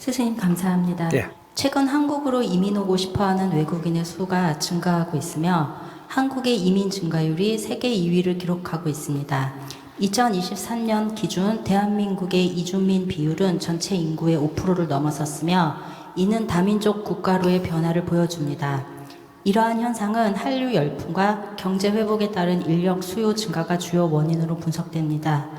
스승님 감사합니다. 예. 최근 한국으로 이민 오고 싶어하는 외국인의 수가 증가하고 있으며 한국의 이민 증가율이 세계 2위를 기록하고 있습니다. 2023년 기준 대한민국의 이주민 비율은 전체 인구의 5%를 넘어섰으며 이는 다민족 국가로의 변화를 보여줍니다. 이러한 현상은 한류 열풍과 경제 회복에 따른 인력 수요 증가가 주요 원인으로 분석됩니다.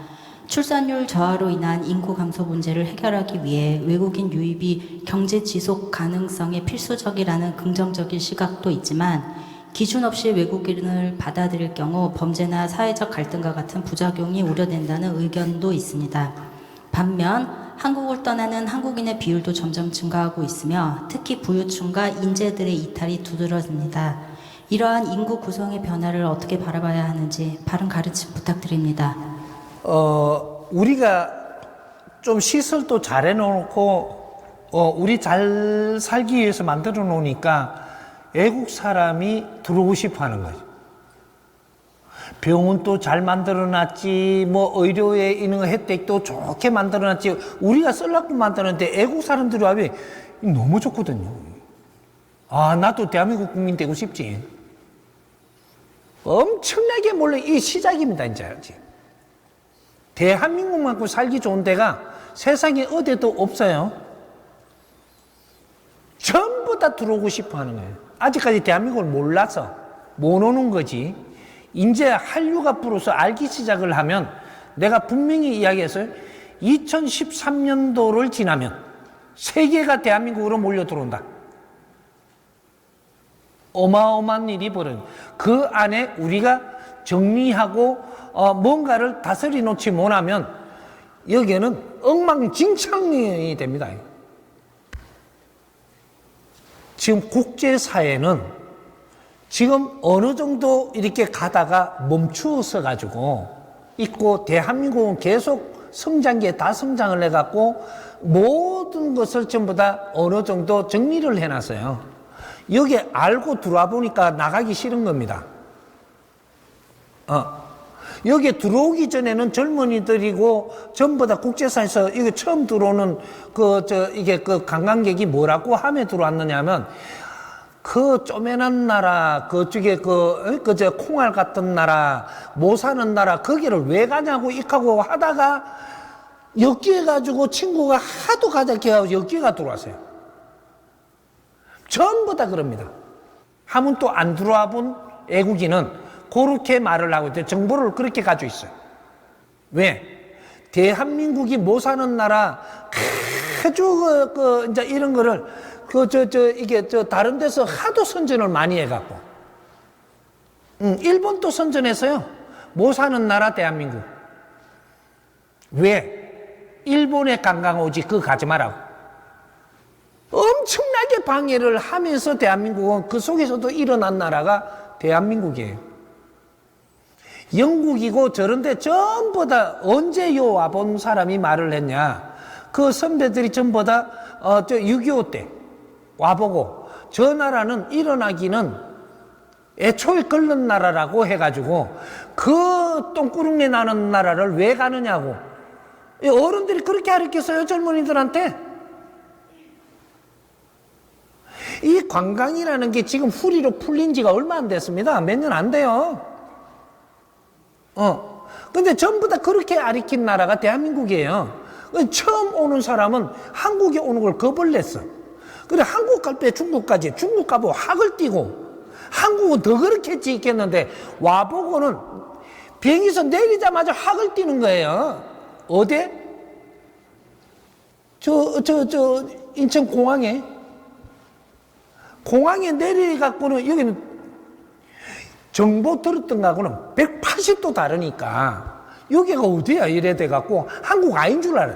출산율 저하로 인한 인구 감소 문제를 해결하기 위해 외국인 유입이 경제 지속 가능성에 필수적이라는 긍정적인 시각도 있지만 기준 없이 외국인을 받아들일 경우 범죄나 사회적 갈등과 같은 부작용이 우려된다는 의견도 있습니다. 반면 한국을 떠나는 한국인의 비율도 점점 증가하고 있으며 특히 부유층과 인재들의 이탈이 두드러집니다. 이러한 인구 구성의 변화를 어떻게 바라봐야 하는지 바른 가르침 부탁드립니다. 어, 우리가 좀 시설도 잘 해놓고, 어, 우리 잘 살기 위해서 만들어 놓으니까 외국 사람이 들어오고 싶어 하는 거죠. 병원도 잘 만들어 놨지, 뭐, 의료에 있는 혜택도 좋게 만들어 놨지, 우리가 쓸라고 만드는데 외국 사람들이 와면 너무 좋거든요. 아, 나도 대한민국 국민 되고 싶지. 엄청나게 몰래 이 시작입니다, 이제. 대한민국만큼 살기 좋은 데가 세상에 어디도 없어요. 전부 다 들어오고 싶어 하는 거예요. 아직까지 대한민국을 몰라서 못 오는 거지. 이제 한류가 불어서 알기 시작을 하면 내가 분명히 이야기했어요. 2013년도를 지나면 세계가 대한민국으로 몰려 들어온다. 어마어마한 일이 벌어요. 그 안에 우리가 정리하고 어, 뭔가를 다스리 놓지 못하면 여기에는 엉망진창이 됩니다. 지금 국제사회는 지금 어느 정도 이렇게 가다가 멈추어서 가지고 있고 대한민국은 계속 성장기에 다 성장을 해갖고 모든 것을 전부 다 어느 정도 정리를 해놨어요. 여기 알고 들어와 보니까 나가기 싫은 겁니다. 어. 여기에 들어오기 전에는 젊은이들이고 전부 다 국제사에서 이게 처음 들어오는 그 저 이게 그 관광객이 뭐라고 함에 들어왔느냐면 그 쪼매난 나라 그쪽에 그 그저 콩알 같은 나라 못 사는 나라 거기를 왜 가냐고 익하고 하다가 엮여 가지고 친구가 하도 가자 해서 엮여가 들어왔어요. 전부 다 그럽니다. 하면 또 안 들어와 본 애국인은 그렇게 말을 하고 있대 정보를 그렇게 가지고 있어요. 왜? 대한민국이 못 사는 나라 아주 그, 그 이제 이런 거를 그 저저 이게 저 다른 데서 하도 선전을 많이 해갖고 음, 일본도 선전했어요. 못 사는 나라 대한민국. 왜? 일본에 관광 오지 그거 가지 말라고. 엄청나게 방해를 하면서 대한민국은 그 속에서도 일어난 나라가 대한민국이에요. 영국이고 저런데 전부 다 언제 요 와본 사람이 말을 했냐. 그 선배들이 전부 다, 어, 저 6.25 때 와보고 저 나라는 일어나기는 애초에 끓는 나라라고 해가지고 그 똥구릉내 나는 나라를 왜 가느냐고. 이 어른들이 그렇게 가르쳤어요, 젊은이들한테. 이 관광이라는 게 지금 후리로 풀린 지가 얼마 안 됐습니다. 몇 년 안 돼요. 어. 근데 전부 다 그렇게 아리킨 나라가 대한민국이에요. 처음 오는 사람은 한국에 오는 걸 겁을 냈어. 그래, 한국 갈 때 중국 가지. 중국 가고 학을 띄고. 한국은 더 그렇게 했지 있겠는데, 와보고는 비행기에서 내리자마자 학을 띄는 거예요. 어디? 저, 저, 저, 인천 공항에. 공항에 내려갖고는 여기는 정보 들었던 거하고는 180도 다르니까 여기가 어디야 이래 돼갖고 한국 아닌 줄 알아.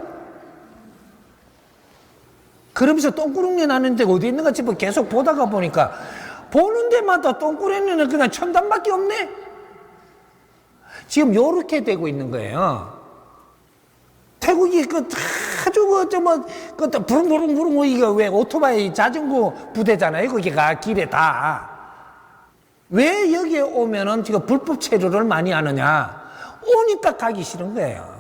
그러면서 똥구렁이 나는 데가 어디 있는가 싶어 계속 보다가 보니까 보는 데마다 똥구렁이는 그냥 천단밖에 없네. 지금 요렇게 되고 있는 거예요. 태국이 그 아주 그저뭐 그 부릉부릉부릉 이거 왜 오토바이 자전거 부대잖아요. 거기가 길에 다. 왜 여기에 오면은 지금 불법 체류를 많이 하느냐? 오니까 가기 싫은 거예요.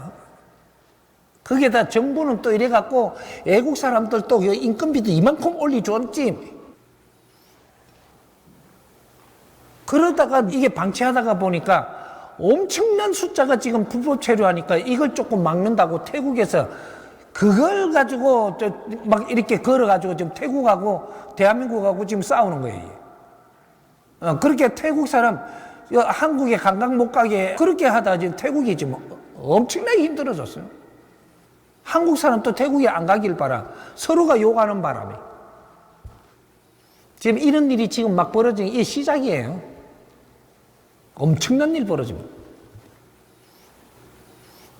거기에다 정부는 또 이래갖고 외국 사람들 또 인건비도 이만큼 올려줬지. 그러다가 이게 방치하다가 보니까 엄청난 숫자가 지금 불법 체류하니까 이걸 조금 막는다고 태국에서 그걸 가지고 저막 이렇게 걸어가지고 지금 태국하고 대한민국하고 지금 싸우는 거예요. 어, 그렇게 태국 사람 여- 한국에 관광 못 가게 그렇게 하다 지금 태국이 지금 엄청나게 힘들어졌어요. 한국 사람 또 태국에 안 가길 바라 서로가 욕하는 바람에 지금 이런 일이 지금 막 벌어지는 게 시작이에요. 엄청난 일 벌어집니다.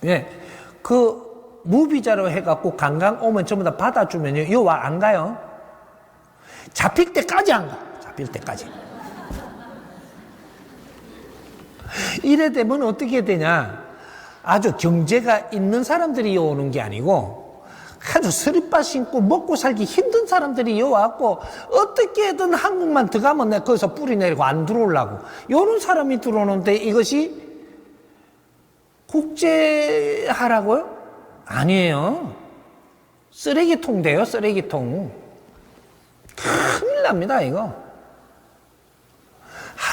예, 그 무비자로 해갖고 관광 오면 전부 다 받아주면요, 요와 안 가요. 잡힐 때까지 안 가. 잡힐 때까지. 이래 되면 어떻게 되냐? 아주 경제가 있는 사람들이 요 오는 게 아니고 아주 스리빠 신고 먹고 살기 힘든 사람들이 요 왔고 어떻게든 한국만 들어가면 내가 거기서 뿌리 내리고 안 들어오려고 요런 사람이 들어오는데 이것이 국제하라고요? 아니에요. 쓰레기통 돼요, 쓰레기통. 큰일 납니다, 이거.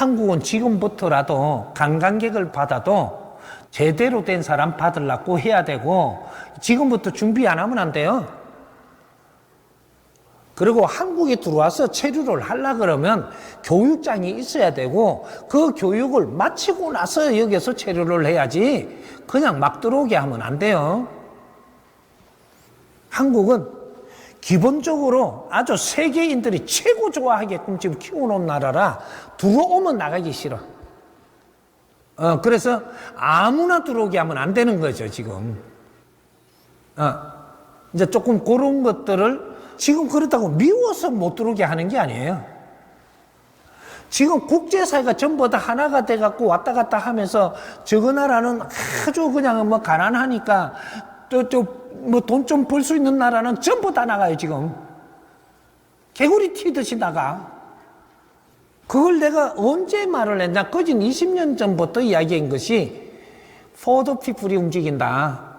한국은 지금부터라도 관광객을 받아도 제대로 된 사람 받으려고 해야 되고 지금부터 준비 안 하면 안 돼요. 그리고 한국에 들어와서 체류를 하려 그러면 교육장이 있어야 되고 그 교육을 마치고 나서 여기서 체류를 해야지 그냥 막 들어오게 하면 안 돼요. 한국은 기본적으로 아주 세계인들이 최고 좋아하게끔 지금 키워놓은 나라라 들어오면 나가기 싫어. 어, 그래서 아무나 들어오게 하면 안 되는 거죠, 지금. 어, 이제 조금 그런 것들을 지금 그렇다고 미워서 못 들어오게 하는 게 아니에요. 지금 국제사회가 전부 다 하나가 돼갖고 왔다 갔다 하면서 저거 나라는 아주 그냥 뭐 가난하니까 또, 또, 뭐 돈 좀 벌 수 있는 나라는 전부 다 나가요, 지금. 개구리 튀듯이 나가. 그걸 내가 언제 말을 했냐? 거진 20년 전부터 이야기한 것이 포드 피플이 움직인다.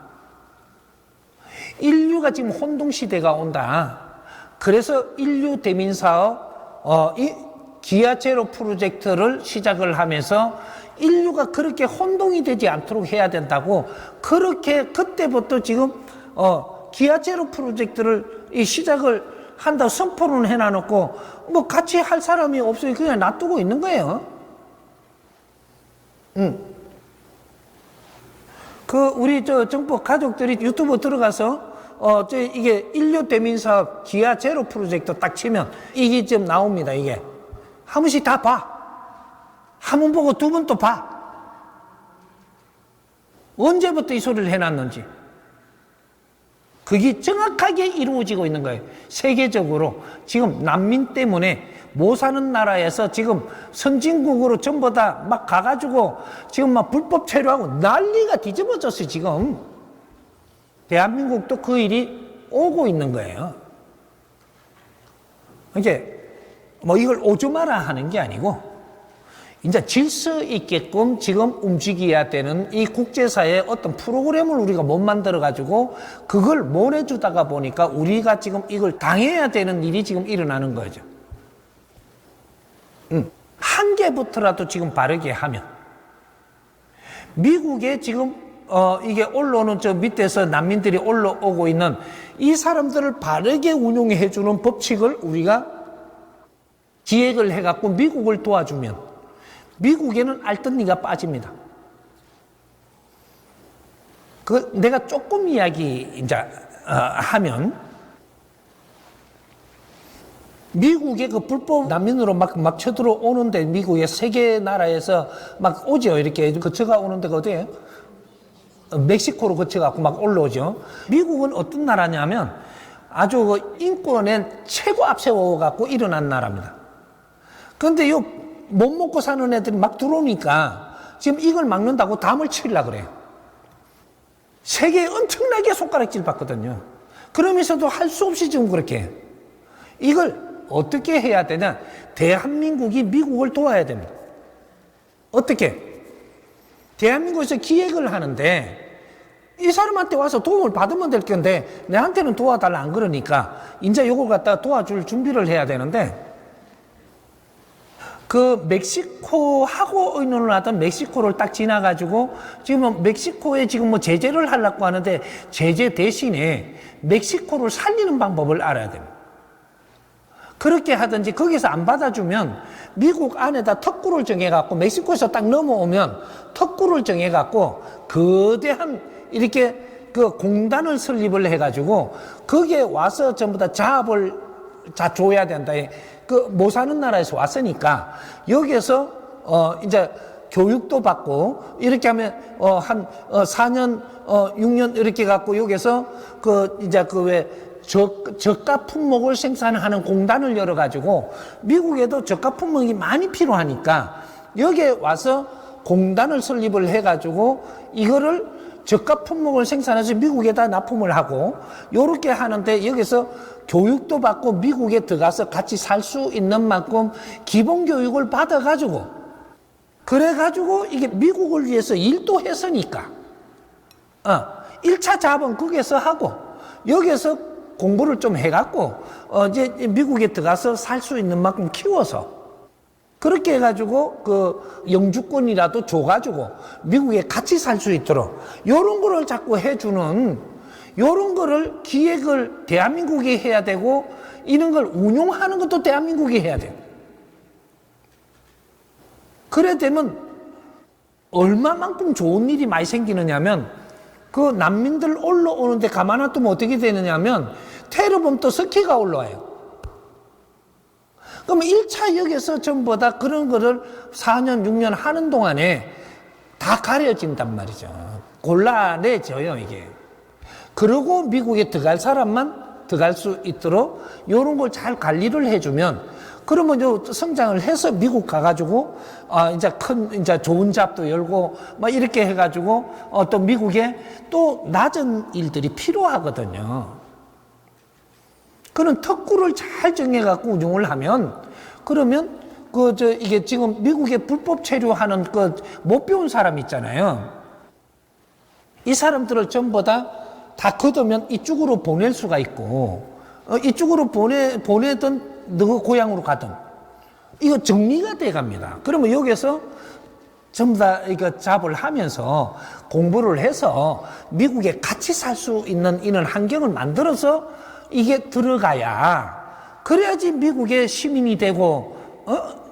인류가 지금 혼동 시대가 온다. 그래서 인류 대민 사업, 어, 이 기아 제로 프로젝트를 시작을 하면서 인류가 그렇게 혼동이 되지 않도록 해야 된다고 그렇게 그때부터 지금 어, 기아 제로 프로젝트를 이 시작을 한다 선포를 해놔놓고 뭐 같이 할 사람이 없으니 그냥 놔두고 있는 거예요. 응. 그 우리 저 정부 가족들이 유튜브 들어가서 어 저 이게 인류 대민 사업 기아 제로 프로젝트 딱 치면 이게 지금 나옵니다 이게 한 번씩 다 봐. 한 번 보고 두 번 또 봐. 언제부터 이 소리를 해놨는지. 그게 정확하게 이루어지고 있는 거예요. 세계적으로 지금 난민 때문에 못 사는 나라에서 지금 선진국으로 전부 다 막 가가지고 지금 막 불법 체류하고 난리가 뒤집어졌어요, 지금. 대한민국도 그 일이 오고 있는 거예요. 이제 뭐 이걸 오줌마라 하는 게 아니고 이제 질서 있게끔 지금 움직여야 되는 이 국제사회의 어떤 프로그램을 우리가 못 만들어 가지고 그걸 못 해주다가 보니까 우리가 지금 이걸 당해야 되는 일이 지금 일어나는 거죠. 음, 한 개부터라도 지금 바르게 하면 미국에 지금 어 이게 올라오는 저 밑에서 난민들이 올라오고 있는 이 사람들을 바르게 운용해 주는 법칙을 우리가 기획을 해갖고 미국을 도와주면 미국에는 알뜰니가 빠집니다. 그 내가 조금 이야기 이제 어, 하면 미국의 그 불법 난민으로 막, 막 쳐들어오는데 미국의 세계 나라에서 막 오죠. 이렇게 거쳐가 오는 데가 어디예요? 어, 멕시코로 거쳐갖고 막 올라오죠. 미국은 어떤 나라냐면 아주 그 인권에 최고 앞세워갖고 일어난 나라입니다. 그런데 요 못 먹고 사는 애들이 막 들어오니까 지금 이걸 막는다고 담을 치려고 그래요. 세계에 엄청나게 손가락질 받거든요. 그러면서도 할 수 없이 지금 그렇게. 이걸 어떻게 해야 되냐? 대한민국이 미국을 도와야 됩니다. 어떻게? 대한민국에서 기획을 하는데 이 사람한테 와서 도움을 받으면 될 건데 내한테는 도와달라 안 그러니까 이제 요걸 갖다 도와줄 준비를 해야 되는데 그 멕시코하고 의논을 하던 멕시코를 딱 지나가지고 지금 멕시코에 지금 뭐 제재를 하려고 하는데 제재 대신에 멕시코를 살리는 방법을 알아야 됩니다. 그렇게 하든지 거기서 안 받아주면 미국 안에다 특구를 정해갖고 멕시코에서 딱 넘어오면 특구를 정해갖고 거대한 이렇게 그 공단을 설립을 해가지고 거기에 와서 전부 다 자업을 자 줘야 된다. 그 못 사는 나라에서 왔으니까 여기에서 어 이제 교육도 받고 이렇게 하면 어한 어 4년 어 6년 이렇게 갖고 여기서 그 이제 그왜 저, 저가 품목을 생산하는 공단을 열어가지고 미국에도 저가 품목이 많이 필요하니까 여기에 와서 공단을 설립을 해가지고 이거를 저가 품목을 생산해서 미국에다 납품을 하고 요렇게 하는데 여기서 교육도 받고 미국에 들어가서 같이 살 수 있는 만큼 기본 교육을 받아가지고 그래가지고 이게 미국을 위해서 일도 했으니까. 어, 1차 자본 거기에서 하고 여기에서 공부를 좀 해갖고 어, 이제 미국에 들어가서 살 수 있는 만큼 키워서 그렇게 해가지고 그 영주권이라도 줘가지고 미국에 같이 살 수 있도록 요런 거를 자꾸 해주는 요런 거를 기획을 대한민국이 해야 되고 이런 걸 운용하는 것도 대한민국이 해야 돼요. 그래 되면 얼마만큼 좋은 일이 많이 생기느냐면 그 난민들 올라오는데 가만 놔두면 어떻게 되느냐면 테러범 또 스키가 올라와요. 그러면 1차 역에서 전부 다 그런 거를 4년, 6년 하는 동안에 다 가려진단 말이죠. 곤란해져요, 이게. 그리고 미국에 들어갈 사람만 들어갈 수 있도록 이런 걸 잘 관리를 해주면 그러면 요 성장을 해서 미국 가가지고 아 이제 큰 이제 좋은 잡도 열고 막 이렇게 해가지고 어또 미국에 또 낮은 일들이 필요하거든요. 그런 특구를 잘 정해갖고 운용을 하면 그러면 그 저 이게 지금 미국에 불법 체류하는 그 못 배운 사람 있잖아요. 이 사람들을 전부 다 다 걷으면 이쪽으로 보낼 수가 있고 어, 이쪽으로 보내 보내든 너 고향으로 가든 이거 정리가 돼 갑니다. 그러면 여기서 전부 다 이거 잡을 하면서 공부를 해서 미국에 같이 살 수 있는 이런 환경을 만들어서 이게 들어가야 그래야지 미국의 시민이 되고 어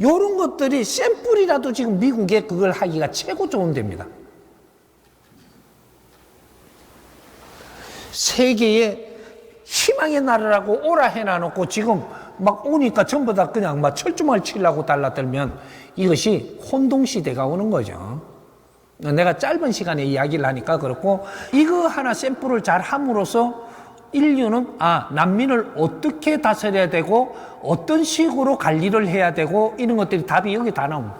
요런 것들이 샘플이라도 지금 미국에 그걸 하기가 최고 좋은 데입니다. 세계의 희망의 나라라고 오라 해놔놓고 지금 막 오니까 전부 다 그냥 막 철조망을 치려고 달라들면 이것이 혼동시대가 오는 거죠. 내가 짧은 시간에 이야기를 하니까 그렇고 이거 하나 샘플을 잘 함으로써 인류는 아 난민을 어떻게 다스려야 되고 어떤 식으로 관리를 해야 되고 이런 것들이 답이 여기 다 나옵니다.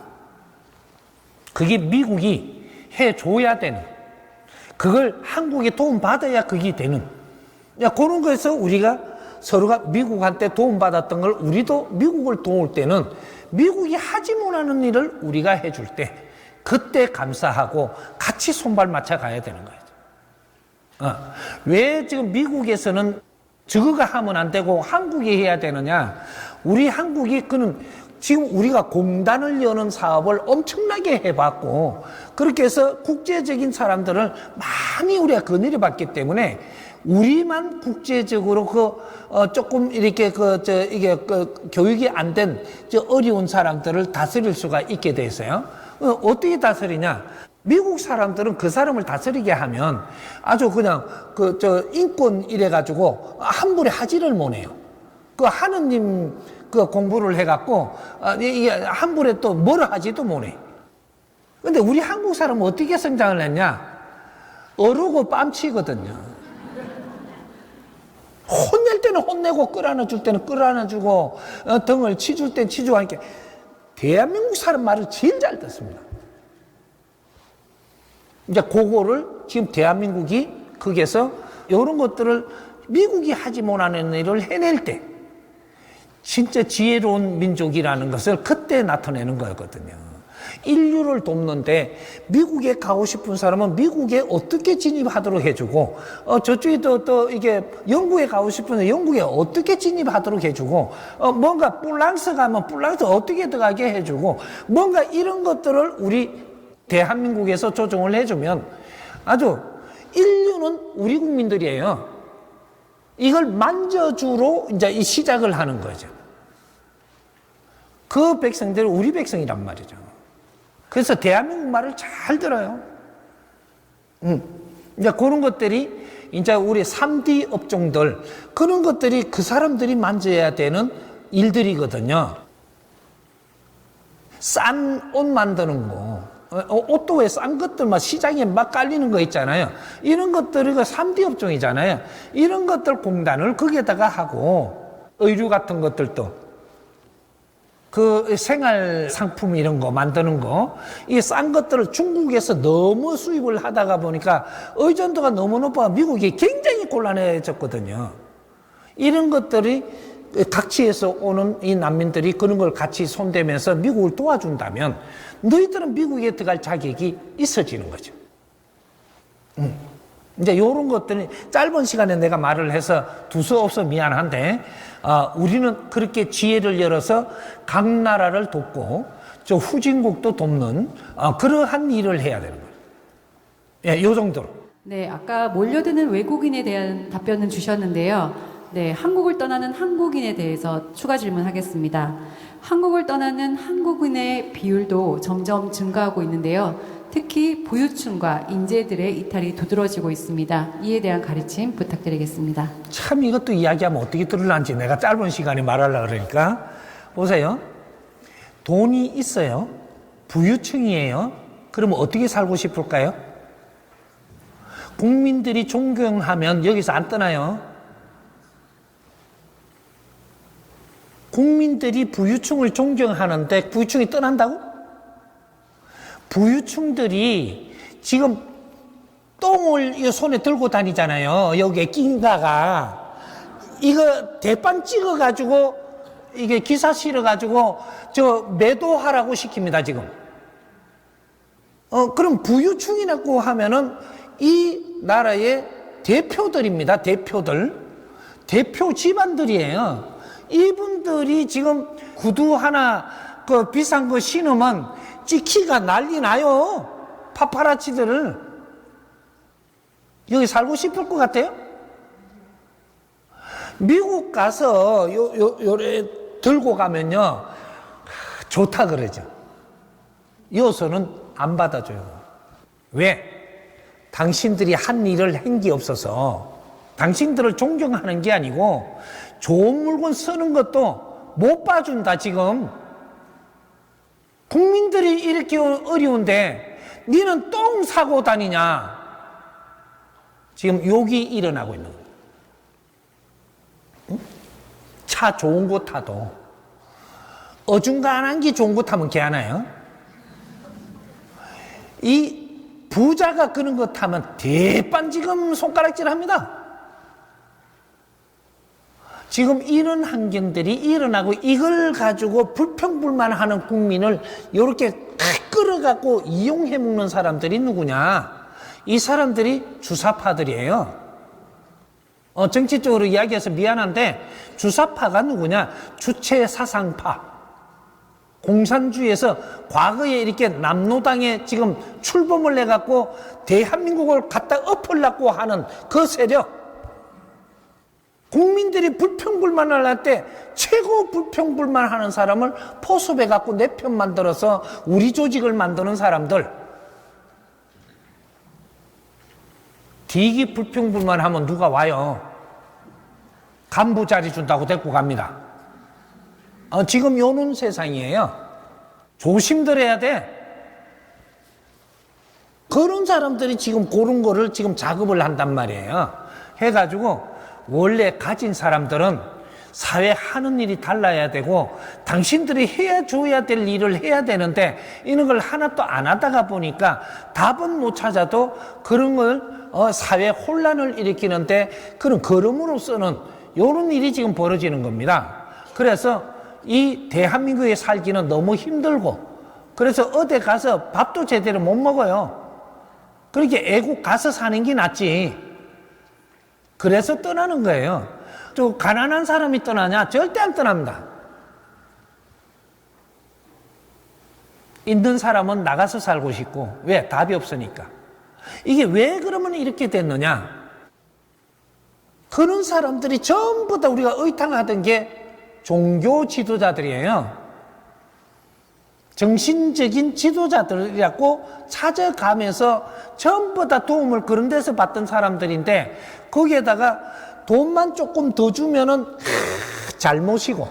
그게 미국이 해줘야 되는 그걸 한국에 도움 받아야 그게 되는 야 그런 거에서 우리가 서로가 미국한테 도움 받았던 걸 우리도 미국을 도울 때는 미국이 하지 못하는 일을 우리가 해줄 때 그때 감사하고 같이 손발 맞춰 가야 되는 거예요. 어. 왜 지금 미국에서는 저거가 하면 안 되고 한국이 해야 되느냐? 우리 한국이 그는 지금 우리가 공단을 여는 사업을 엄청나게 해봤고 그렇게 해서 국제적인 사람들을 많이 우리가 거느려 봤기 때문에 우리만 국제적으로 그 어, 조금 이렇게 그 저 이게 그 교육이 안 된 저 어려운 사람들을 다스릴 수가 있게 돼서요. 어, 어떻게 다스리냐? 미국 사람들은 그 사람을 다스리게 하면 아주 그냥 그 저 인권 이래 가지고 함부로 하지를 못해요. 그 하느님 그 공부를 해갖고 아, 이게 함부로 또 뭐라 하지도 못해. 근데 우리 한국 사람은 어떻게 성장을 했냐? 어르고 뺨치거든요. 혼낼 때는 혼내고 끌어안아 줄 때는 끌어안아 주고 어, 등을 치줄 땐 치주고 하니까 대한민국 사람 말을 제일 잘 듣습니다. 이제 그거를 지금 대한민국이 거기에서 이런 것들을 미국이 하지 못하는 일을 해낼 때 진짜 지혜로운 민족이라는 것을 그때 나타내는 거거든요. 인류를 돕는데 미국에 가고 싶은 사람은 미국에 어떻게 진입하도록 해주고 어 저쪽에 또, 또 이게 영국에 가고 싶은데 영국에 어떻게 진입하도록 해주고 어 뭔가 뿔랑스 가면 뿔랑스 어떻게 들어가게 해주고 뭔가 이런 것들을 우리 대한민국에서 조정을 해주면 아주 인류는 우리 국민들이에요. 이걸 만져주로 이제 이 시작을 하는 거죠. 그 백성들은 우리 백성이란 말이죠. 그래서 대한민국 말을 잘 들어요. 음. 이제 그런 것들이 이제 우리 3D 업종들, 그런 것들이 그 사람들이 만져야 되는 일들이거든요. 싼 옷 만드는 거. 어, 옷도 왜 싼 것들만 시장에 막 깔리는 거 있잖아요. 이런 것들이 그 3D 업종이잖아요. 이런 것들 공단을 거기에다가 하고, 의류 같은 것들도. 그 생활 상품 이런 거 만드는 거, 이 싼 것들을 중국에서 너무 수입을 하다가 보니까 의존도가 너무 높아 미국이 굉장히 곤란해졌거든요. 이런 것들이 각지에서 오는 이 난민들이 그런 걸 같이 손대면서 미국을 도와준다면 너희들은 미국에 들어갈 자격이 있어지는 거죠. 음. 이제 이런 것들이 짧은 시간에 내가 말을 해서 두서없어 미안한데 어, 우리는 그렇게 지혜를 열어서 각 나라를 돕고 저 후진국도 돕는 어, 그러한 일을 해야 되는 거예요. 예, 요 정도로. 네, 아까 몰려드는 외국인에 대한 답변은 주셨는데요. 네, 한국을 떠나는 한국인에 대해서 추가 질문하겠습니다. 한국을 떠나는 한국인의 비율도 점점 증가하고 있는데요. 특히 부유층과 인재들의 이탈이 두드러지고 있습니다. 이에 대한 가르침 부탁드리겠습니다. 참 이것도 이야기하면 어떻게 들을란지 내가 짧은 시간에 말하려고 그러니까 보세요. 돈이 있어요. 부유층이에요. 그러면 어떻게 살고 싶을까요? 국민들이 존경하면 여기서 안 떠나요. 국민들이 부유층을 존경하는데 부유층이 떠난다고? 부유층들이 지금 똥을 이 손에 들고 다니잖아요. 여기에 낀가가. 이거 대빵 찍어가지고, 이게 기사 실어가지고, 저 매도하라고 시킵니다, 지금. 어, 그럼 부유층이라고 하면은 이 나라의 대표들입니다, 대표들. 대표 집안들이에요. 이분들이 지금 구두 하나 그 비싼 거 신으면 찍히가 난리 나요. 파파라치들을. 여기 살고 싶을 것 같아요? 미국 가서 요, 요, 요래 들고 가면요. 하, 좋다 그러죠. 여기서는 안 받아줘요. 왜? 당신들이 한 일을 한 게 없어서 당신들을 존경하는 게 아니고 좋은 물건 쓰는 것도 못 봐준다, 지금. 국민들이 이렇게 어려운데 니는 똥 사고 다니냐? 지금 욕이 일어나고 있는 거예요. 응? 차 좋은 거 타도 어중간한 게 좋은 거 타면 개하나요? 이 부자가 그런 거 타면 대빵 지금 손가락질 합니다. 지금 이런 환경들이 일어나고 이걸 가지고 불평불만하는 국민을 이렇게 끌어갖고 이용해 먹는 사람들이 누구냐? 이 사람들이 주사파들이에요. 어, 정치적으로 이야기해서 미안한데 주사파가 누구냐? 주체 사상파. 공산주의에서 과거에 이렇게 남노당에 지금 출범을 해갖고 대한민국을 갖다 엎으려고 하는 그 세력. 국민들이 불평불만을 할때 최고 불평불만하는 사람을 포섭해 갖고 내 편 만들어서 우리 조직을 만드는 사람들. 되게 불평불만하면 누가 와요? 간부 자리 준다고 데리고 갑니다. 어, 지금 요런 세상이에요. 조심들 해야 돼. 그런 사람들이 지금 그런 거를 지금 작업을 한단 말이에요. 해가지고 원래 가진 사람들은 사회 하는 일이 달라야 되고 당신들이 해야 줘야 될 일을 해야 되는데 이런 걸 하나도 안 하다가 보니까 답은 못 찾아도 그런 걸 어, 사회 혼란을 일으키는데 그런 걸음으로서는 이런 일이 지금 벌어지는 겁니다. 그래서 이 대한민국에 살기는 너무 힘들고 그래서 어디 가서 밥도 제대로 못 먹어요. 그렇게 애국 가서 사는 게 낫지. 그래서 떠나는 거예요. 또 가난한 사람이 떠나냐? 절대 안 떠납니다. 있는 사람은 나가서 살고 싶고 왜? 답이 없으니까. 이게 왜 그러면 이렇게 됐느냐? 그런 사람들이 전부 다 우리가 의탕하던 게 종교 지도자들이에요. 정신적인 지도자들이라고 찾아가면서 전부 다 도움을 그런 데서 받던 사람들인데 거기에다가 돈만 조금 더 주면은 하, 잘 모시고.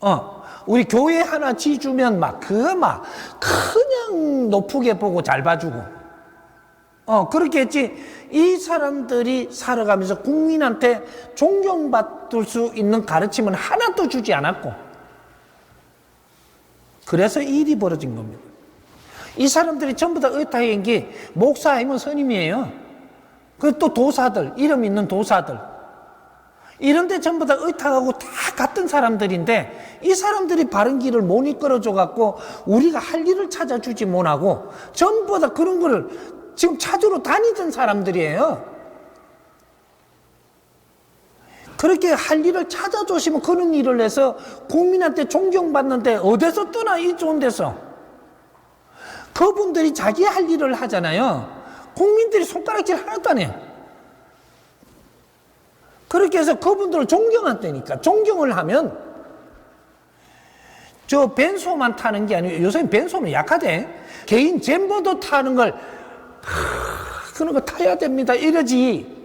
어 우리 교회 하나 지주면 막그막 그냥 높게 보고 잘 봐주고. 어 그렇게 했지. 이 사람들이 살아가면서 국민한테 존경받을 수 있는 가르침은 하나도 주지 않았고 그래서 이 일이 벌어진 겁니다. 이 사람들이 전부 다 의타인 게 목사 아니면 스님이에요. 그또 도사들, 이름 있는 도사들. 이런데 전부 다 의탁하고 다 같은 사람들인데 이 사람들이 바른 길을 못 이끌어줘 갖고 우리가 할 일을 찾아주지 못하고 전부 다 그런 거를 지금 찾으러 다니던 사람들이에요. 그렇게 할 일을 찾아주시면 그런 일을 해서 국민한테 존경받는데 어디서 떠나 이 좋은 데서 그분들이 자기 할 일을 하잖아요. 국민들이 손가락질 하나도 안 해요. 그렇게 해서 그분들을 존경한다니까. 존경을 하면 저 벤소만 타는 게 아니고 요새 벤소는 약하대. 개인 젠보도 타는 걸 하, 그런 거 타야 됩니다. 이러지.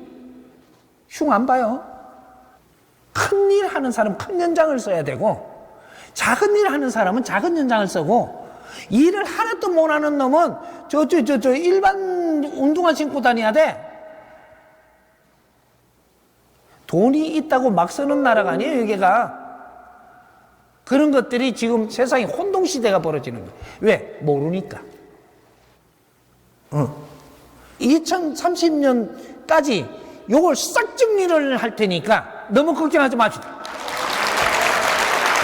흉 안 봐요. 큰 일 하는 사람은 큰 연장을 써야 되고 작은 일 하는 사람은 작은 연장을 쓰고 일을 하나도 못 하는 놈은 저 저 저 저 일반 운동화 신고 다녀야 돼. 돈이 있다고 막 쓰는 나라가 아니에요, 여기가. 그런 것들이 지금 세상에 혼동 시대가 벌어지는 거예요. 왜? 모르니까. 어. 2030년까지 요걸 싹 정리를 할 테니까 너무 걱정하지 맙시다.